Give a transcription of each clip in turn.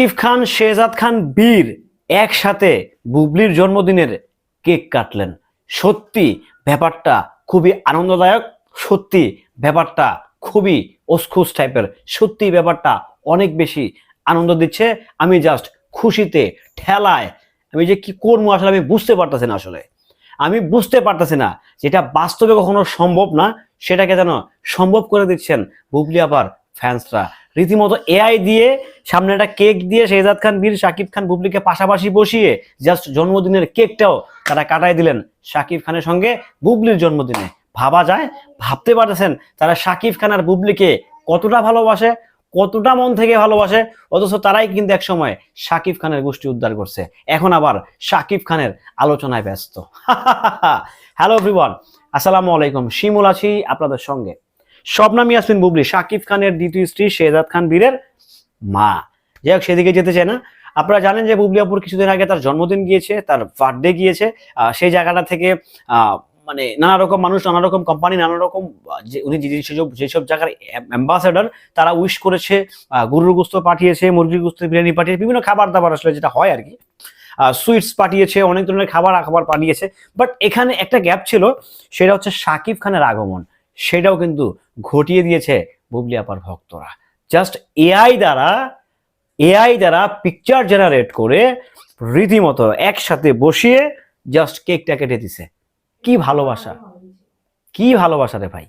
শাকিব খান, শেহজাদ খান, বীর একসাথে বুবলির জন্মদিনের কেক কাটলেন। সত্যি ব্যাপারটা খুবই আনন্দদায়ক, সত্যি ব্যাপারটা খুবই অস্খুস টাইপের সত্যি ব্যাপারটা অনেক বেশি আনন্দ দিচ্ছে। আমি জাস্ট খুশিতে ঠেলায়, আমি যে কি করব আসলে আমি বুঝতে পারতেছি না আসলে। আমি বুঝতে পারতেছি না যেটা বাস্তবে কখনো সম্ভব না, সেটাকে যেন সম্ভব করে দিচ্ছেন বুবলি আবার ফ্যান্সরা রীতিমতো এআই দিয়ে সামনে একটা কেক দিয়ে শেহজাদ খান বীর শাকিব খান বুবলিকে পাশাপাশি বসিয়ে জাস্ট জন্মদিনের কেকটাও তারা কাটাই দিলেন শাকিব খানের সঙ্গে বুবলির জন্মদিনে। ভাবা যায়, ভাবতে পারতেছেন তারা শাকিব খান আর বুবলিকে কতটা ভালোবাসে, কতটা মন থেকে ভালোবাসে, অথচ তারাই কিন্তু এক সময় শাকিব খানের গোষ্ঠী উদ্ধার করছে। এখন আবার শাকিব খানের আলোচনায় ব্যস্ত। হ্যালো এভরিওয়ান আসসালামু আলাইকুম। শিমুল আছি আপনাদের সঙ্গে। শবনাম ইয়াসমিন বুবলি, শাকিব খানের দ্বিতীয় স্ত্রী শেহজাদ খান বীরের মা। যাই হোক, সেদিকে যেতে চায় না। আপনারা জানেন যে বুবলি আপুর কিছুদিন আগে তার জন্মদিন গিয়েছে, তার বার্থডে গিয়েছে। সেই জায়গাটা থেকে মানে নানা রকম মানুষ, নানা রকম কোম্পানি নানা রকম যে উনি যেসব যেসব জায়গার অ্যাম্বাসেডর তারা উইশ করেছে গরুর গোস্ত পাঠিয়েছে, মুরগির গোস্ত, বিরিয়ানি পাঠিয়েছে, বিভিন্ন খাবার দাবার আসলে যেটা হয় আর কি। সুইটস পাঠিয়েছে, অনেক ধরনের খাবার খাবার পাঠিয়েছে বাট এখানে একটা গ্যাপ ছিল, সেটা হচ্ছে শাকিব খানের আগমন। সেটাও কিন্তু ঘটিয়ে দিয়েছে বুবলি আপার ভক্তরা। জাস্ট এআই দ্বারা এআই দ্বারা পিকচার জেনারেট করে রীতিমতো একসাথে বসিয়ে জাস্ট কেকটা কেটে দিছে। কি ভালোবাসা। কি ভালোবাসা রে ভাই।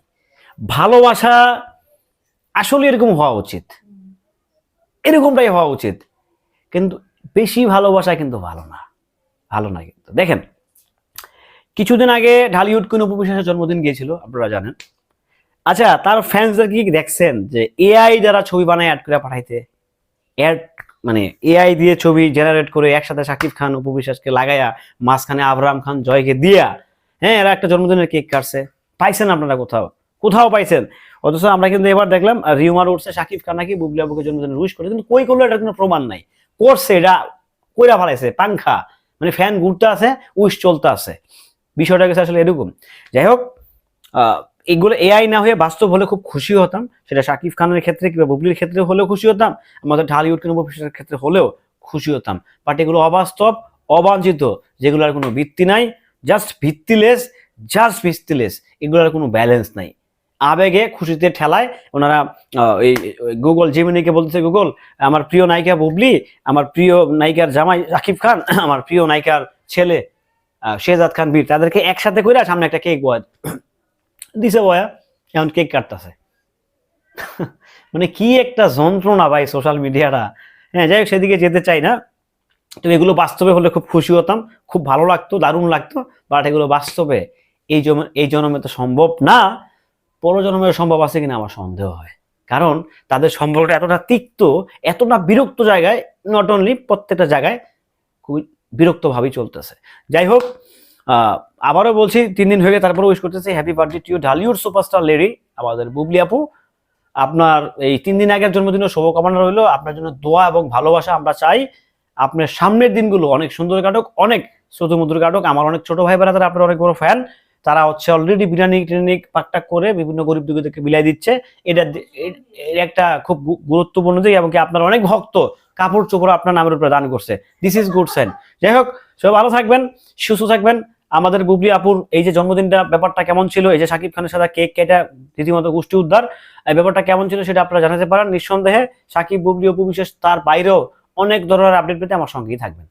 ভালোবাসা আসলে এরকম হওয়া উচিত। এরকমটাই হওয়া উচিত। কিন্তু বেশি ভালোবাসা কিন্তু ভালো না। ভালো না কিন্তু। দেখেন, কিছুদিন আগে ঢালিউড কোন উপবিশ্বাসের জন্মদিন গিয়েছিল, আপনারা জানেন। আচ্ছা তার ফ্যান্সদের কি দেখছেন? যে এআই যারা ছবি বানায় অ্যাড করে পাঠাইতে? অ্যাড মানে এআই দিয়ে ছবি জেনারেট করে একসাথে শাকিব খান উপবিশ্বাসকে লাগাইয়া মাঝখানে আবরাম খান, জয়কে দিয়া হ্যাঁ এরা একটা জন্মদিনের কেক কাটছে। পাইছেন আপনারা কোথাও? কোথাও পাইছেন? অথচ আমরা কিন্তু এবার দেখলাম রিউমার উঠছে, শাকিব খান নাকি বুবলি আবুকে জন্মদিন উইশ করে, কিন্তু কই করল, এটার কোনো প্রমাণ নাই। করছে, এটা কইরা ফেলাইছে, পাংখা। মানে ফ্যান ঘুরতে আছে উইশ চলতে আছে। বিষয়টা গেছে আসলে এরকম। যাই হোক এগুলো এআই না হয়ে বাস্তব হলে খুব খুশি হতাম। সেটা শাকিব খানের ক্ষেত্রে কিংবা বুবলির ক্ষেত্রে হলেও খুশি হতাম। আমাদের ঢালিউড কিংবা ক্ষেত্রে হলেও খুশি হতাম। বাট এগুলো অবাস্তব অবাঞ্ছিত যেগুলোর কোনো ভিত্তি নাই। জাস্ট ভিত্তিলেস জাস্ট ভিত্তিলেস। এগুলোর কোনো ব্যালেন্স নাই। আবেগে খুশিতে ঠেলায় ওনারা এই গুগল জেমিনিকে বলতেছে গুগল আমার প্রিয় নায়িকা বুবলি আমার প্রিয় নায়িকার জামাই রাকিব খান আমার প্রিয় নায়িকার ছেলে আহ, শেহজাদ খান বীর তাদেরকে একসাথে করে সামনে একটা কেক বয় দিছে বয়া, এখন কেক কাটতেছে। মানে কি একটা যন্ত্রণা ভাই সোশ্যাল মিডিয়াটা হ্যাঁ যাই হোক, সেদিকে যেতে চাই না। তো এগুলো বাস্তবে হলে খুব খুশি হতাম, খুব ভালো লাগতো, দারুণ লাগতো বাট এগুলো বাস্তবে এই জন্ম এই জন্মে তো সম্ভব না। পরজন্মে সম্ভব আছে কিনা আমার সন্দেহ হয়। কারণ তাদের সম্পর্কটা এতটা তিক্ত, এতটা বিরক্ত জায়গায় নট অনলি প্রত্যেকটা জায়গায় খুবই বিরক্তভাবেই চলতেছে। যাই হোক আবারও বলছি, তিন দিন হয়ে গেছে, তারপরে উইশ করতেছি happy birthday to Dhallywood superstar lady আমাদের বুবলি আপু। আপনার এই তিন দিন আগের জন্মদিনের শুভকামনা রইল। আপনার জন্য দোয়া এবং ভালোবাসা আমরা চাই। আপনার সামনের দিনগুলো অনেক সুন্দর কাটুক, অনেক সুধুমধুর কাটুক। আমার অনেক ছোট ভাই বোনেরা আপনার অনেক বড় ফ্যান তারা হচ্ছে অলরেডি বিরিয়ানি টিরিয়ানি পাকটাক করে বিভিন্ন গরিব দুঃখীদেরকে বিলাই দিচ্ছে। এটা একটা খুব গুরুত্বপূর্ণ দিক এবং কি আপনার অনেক ভক্ত কাপড় চোপড় আপনার নামের উপরে দান করছে। দিস ইজ গুড সাইন যাই হোক সবাই ভালো থাকবেন, সুস্থ থাকবেন। আমাদের বুবলি আপুর এই যে জন্মদিনটা, ব্যাপারটা কেমন ছিল? এই যে সাকিব খানের সাথে কেক কেটে রীতিমতো গোষ্ঠী উদ্ধার, এই ব্যাপারটা কেমন ছিল সেটা আপনারা জানাতে পারেন। নিঃসন্দেহে সাকিব বুবলি অপু বিশেষ তার বাইরেও অনেক ধরনের আপডেট পেতে আমার সঙ্গেই থাকবেন।